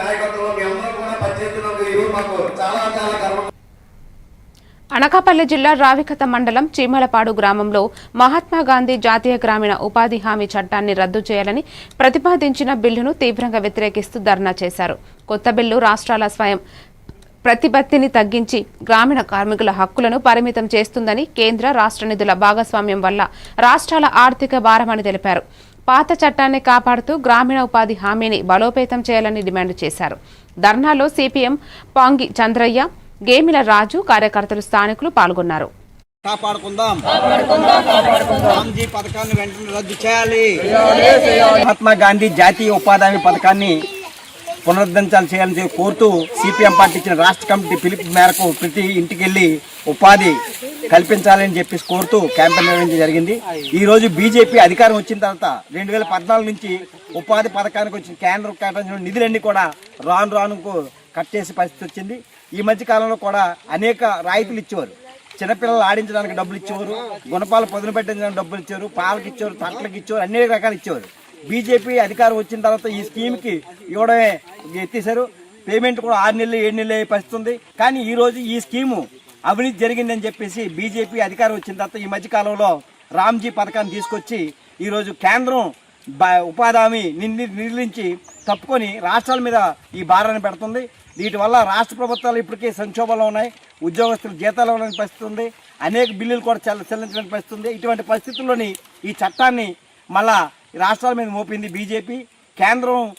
నాయకత్వంలో మీ అందరూ కూడా పనిచేస్తున్నందుకు ఈరోజు మాకు చాలా చాలా గర్వం అనకాపల్లి జిల్లా రావికత మండలం చీమలపాడు గ్రామంలో మహాత్మా గాంధీ జాతీయ గ్రామీణ ఉపాధి హామీ చట్టాన్ని రద్దు చేయాలని ప్రతిపాదించిన బిల్లును తీవ్రంగా వ్యతిరేకిస్తూ ధర్నా చేశారు. కొత్త బిల్లు రాష్ట్రాల స్వయం ప్రతిపత్తిని తగ్గించి గ్రామీణ కార్మికుల హక్కులను పరిమితం చేస్తుందని కేంద్ర రాష్ట్ర నిధుల భాగస్వామ్యం వల్ల రాష్ట్రాల ఆర్థిక భారమని తెలిపారు. పాత చట్టాన్ని కాపాడుతూ గ్రామీణ ఉపాధి హామీని బలోపేతం చేయాలని డిమాండ్ చేశారు. ధర్నాలో సిపిఎం పాంగి చంద్రయ్య గేమిల రాజు కార్యకర్తలు స్థానికులు పాల్గొన్నారు. కాపాడుకుందాం. రామ్జీ పథకాన్ని వెంటనే రద్దు చేయాలి. మహాత్మా గాంధీ జాతీయ ఉపాధి హామీ పథకాన్ని పునరుద్ధరించాలి చేయాలని కోరుతూ సిపిఎం పార్టీ ఇచ్చిన రాష్ట్ర కమిటీ పిలుపు మేరకు ప్రతి ఇంటికి వెళ్ళి ఉపాధి కల్పించాలని చెప్పేసి కోరుతూ క్యాంపెయిన్ నిర్వహించడం జరిగింది. ఈ రోజు బీజేపీ అధికారం వచ్చిన తర్వాత రెండు వేల పద్నాలుగు నుంచి ఉపాధి పథకానికి వచ్చిన కేంద్రం కేటాయించిన నిధులన్నీ కూడా రాను రానుకు కట్ చేసే పరిస్థితి వచ్చింది. ఈ మధ్య కాలంలో కూడా అనేక రాయితీలు ఇచ్చేవారు. చిన్నపిల్లలు ఆడించడానికి డబ్బులు ఇచ్చేవారు గుణపాలు పొదును పెట్టించడానికి డబ్బులు ఇచ్చేవారు పాలకు ఇచ్చేవారు తట్లకి ఇచ్చేవారు అన్ని రకాలు ఇచ్చేవారు. బీజేపీ అధికారం వచ్చిన తర్వాత ఈ స్కీమ్కి ఇవ్వడమే ఎత్తేసారు పేమెంట్ కూడా ఆరు నెలలు ఏడు నెలలు అయ్యే పరిస్థితి ఉంది. కానీ ఈరోజు ఈ స్కీము అవినీతి జరిగిందని చెప్పేసి బీజేపీ అధికారం వచ్చిన తర్వాత ఈ మధ్యకాలంలో రామ్జీ పథకాన్ని తీసుకొచ్చి ఈరోజు కేంద్రం బ- ఉపాధి హామీ నిర్లించి తప్పుకొని రాష్ట్రాల మీద ఈ భారాన్ని పెడుతుంది. వీటి వల్ల రాష్ట్ర ప్రభుత్వాలు ఇప్పటికే సంక్షోభంలో ఉన్నాయి. ఉద్యోగస్తులు జీతాలు ఇవ్వలేని పరిస్థితి ఉంది. అనేక బిల్లులు కూడా చెల్ల చెల్లించడానికి పరిస్థితి ఉంది. ఇటువంటి పరిస్థితుల్లోని ఈ చట్టాన్ని మళ్ళా రాష్ట్రాల మీద మోపింది బీజేపీ. కేంద్రం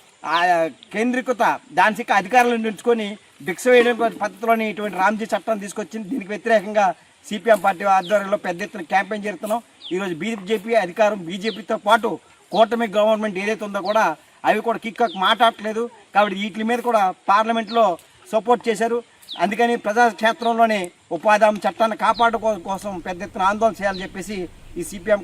కేంద్రీకృత దానికి అధికారులను ఉంచుకొని భిక్ష వేయడం పద్ధతిలోని ఇటువంటి రామ్జీ చట్టం తీసుకొచ్చింది. దీనికి వ్యతిరేకంగా సిపిఎం పార్టీ ఆధ్వర్యంలో పెద్ద ఎత్తున క్యాంపెయిన్ జరుగుతున్నాం. ఈరోజు బీజేపీ అధికారం బీజేపీతో పాటు కూటమి గవర్నమెంట్ ఏదైతే ఉందో కూడా అవి కూడా కిక్ మాట్లాడట్లేదు. కాబట్టి వీటి మీద కూడా పార్లమెంట్లో సపోర్ట్ చేశారు. అందుకని ప్రజాక్షేత్రంలోనే ఉపాధి హామీ చట్టాన్ని కాపాడుకో కోసం పెద్ద ఎత్తున ఆందోళన చేయాలని చెప్పేసి ఈ సిపిఎం